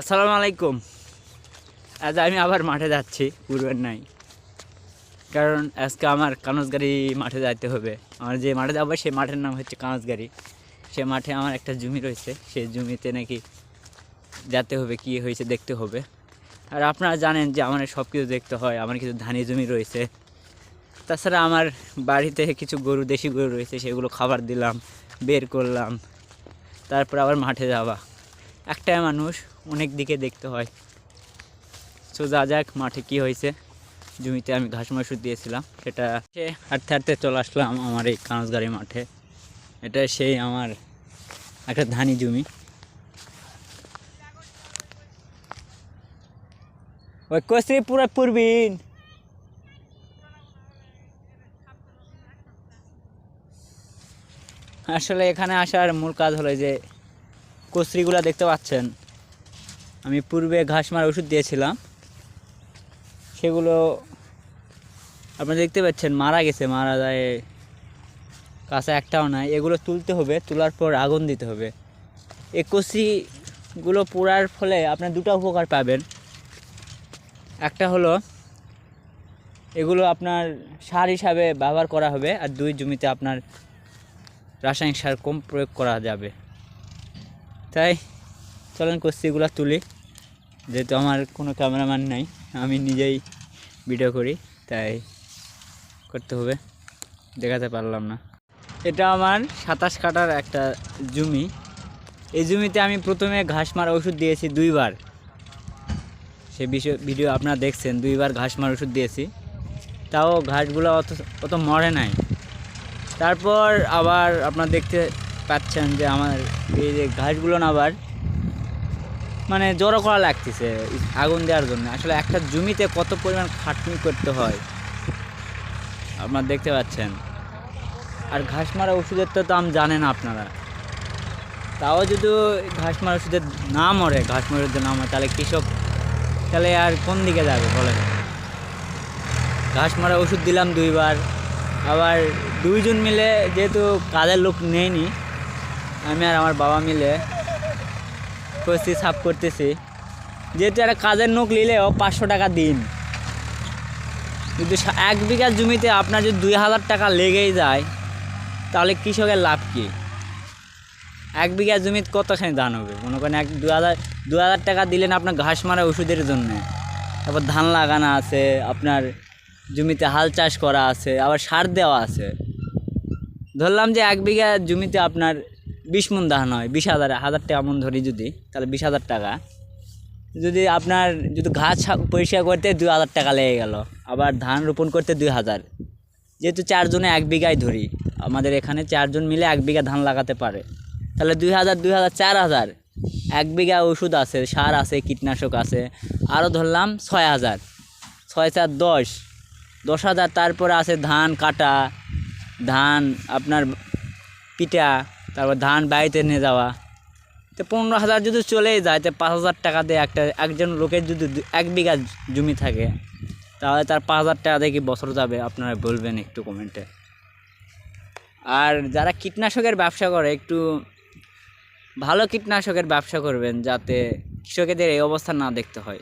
আসসালামু আলাইকুম। আজ আমি আবার মাঠে যাচ্ছি, পূর্বের নাই। কারণ আজকে আমার কানজগাড়ি মাঠে যাইতে হবে। আমার যে মাঠে যাব, সেই মাঠের নাম হচ্ছে কানজগাড়ি সে মাঠে আমার একটা জমি রয়েছে, সেই জমিতে নাকি যেতে হবে, কি হয়েছে দেখতে হবে। আর আপনারা জানেন যে আমার সব কিছু দেখতে হয়, আমার কিছু ধানি জমি রয়েছে। তাছাড়া আমার বাড়িতে কিছু গরু, দেশি গরু রয়েছে, সেগুলো খাবার দিলাম, বের করলাম। তারপর আবার মাঠে যাওয়া। একটাই মানুষ অনেক দিকে দেখতে হয়। সো যা যাক, মাঠে কি হয়েছে, জমিতে আমি ঘাস মাসুর দিয়েছিলাম, সেটা সে হাঁটতে হাঁটতে চলে আসলাম আমার এই কাঁচগাড়ি মাঠে। এটা সেই আমার একটা ধানি জমি। ওই কস্ত্রী পুরো পূর্বিন। আসলে এখানে আসার মূল কাজ হলো যে কচরিগুলো দেখতে পাচ্ছেন। আমি পূর্বে ঘাস মারা ওষুধ দিয়েছিলাম। সেগুলো আপনারা দেখতে পাচ্ছেন, মারা গেছে, মারা যায় কাঁচা একটাও নাই। এগুলো তুলতে হবে, তোলার পর আগুন দিতে হবে। এই কচরিগুলো পোড়ার ফলে আপনার দুটো উপকার পাবেন। একটা হলো, এগুলো আপনার সার হিসাবে ব্যবহার করা হবে, আর দুই জমিতে আপনার রাসায়নিক সার কম প্রয়োগ করা যাবে। তাই চলেন কস্তিগুলো তুলি। যেহেতু আমার কোনো ক্যামেরাম্যান নাই, আমি নিজেই ভিডিও করি, তাই করতে হবে। দেখাতে পারলাম না। এটা আমার সাতাশ কাটার একটা জমি। এই জমিতে আমি প্রথমে ঘাস মারা ওষুধ দিয়েছি দুইবার। সে বিষয় ভিডিও আপনারা দেখছেন, দুইবার ঘাস মারা ওষুধ দিয়েছি। তাও ঘাসগুলো অত অত মরে নাই। তারপর আবার আপনারা দেখতে পাচ্ছেন যে আমার এই যে ঘাসগুলো না আবার মানে জড়ো করা লাগতেছে আগুন দেওয়ার জন্য। আসলে একটা জমিতে কত পরিমাণ খাটনি করতে হয় আপনারা দেখতে পাচ্ছেন। আর ঘাস মারা ওষুধের তো দাম জানেন আপনারা। তাও যদি ঘাস মারা ওষুধের না মরে, ঘাস মারা ওষুধের না মরে, তাহলে কৃষক তাহলে আর কোন দিকে যাবে বলেন? ঘাস মারা ওষুধ দিলাম দুইবার, আবার দুইজন মিলে যেহেতু কাজের লোক নেয়নি আমি আর আমার বাবা মিলে কষি সাফ করতেছি। যেহেতু একটা কাজের নোক নিলেও পাঁচশো টাকা দিন। কিন্তু এক বিঘা জমিতে আপনার যদি দুই হাজার টাকা লেগেই যায়, তাহলে কৃষকের লাভ কী? এক বিঘা জমিতে কতখানি ধান হবে? মনে করেন এক দু হাজার দু হাজার টাকা দিলেন আপনার ঘাস মারা ওষুধের জন্য। তারপর ধান লাগানো আছে, আপনার জমিতে হাল চাষ করা আছে, আবার সার দেওয়া আছে। ধরলাম যে এক বিঘা জমিতে আপনার বিশ মন ধান হয় বিশ হাজার হাজার টাকা মন ধরি যদি, তাহলে বিশ হাজার টাকা। যদি আপনার, যদি ঘাস পরিষ্কার করতে দুই হাজার টাকা লেগে গেল, আবার ধান রোপণ করতে দুই হাজার। যেহেতু চারজনে এক বিঘায় ধরি, আমাদের এখানে চারজন মিলে এক বিঘা ধান লাগাতে পারে। তাহলে দুই হাজার দুই হাজার, চার হাজার। এক বিঘা ওষুধ আছে, সার আছে, কীটনাশক আছে। আরও ধরলাম ছয় হাজার। ছয় চার দশ। দশ হাজার, তারপরে আছে ধান, কাটা। ধান, আপনার পিঠা। তারপর ধান বাড়িতে নিয়ে যাওয়া। তো পনেরো হাজার যদি চলেই যায়, তো পাঁচ হাজার টাকা দিয়ে একটা একজন লোকের যদি এক বিঘা জমি থাকে, তাহলে তার পাঁচ হাজার টাকা দিয়ে কি বছর যাবে? আপনারা বলবেন একটু কমেন্টে। আর যারা কীটনাশকের ব্যবসা করে, একটু ভালো কীটনাশকের ব্যবসা করবেন, যাতে কৃষকেদের এই অবস্থা না দেখতে হয়।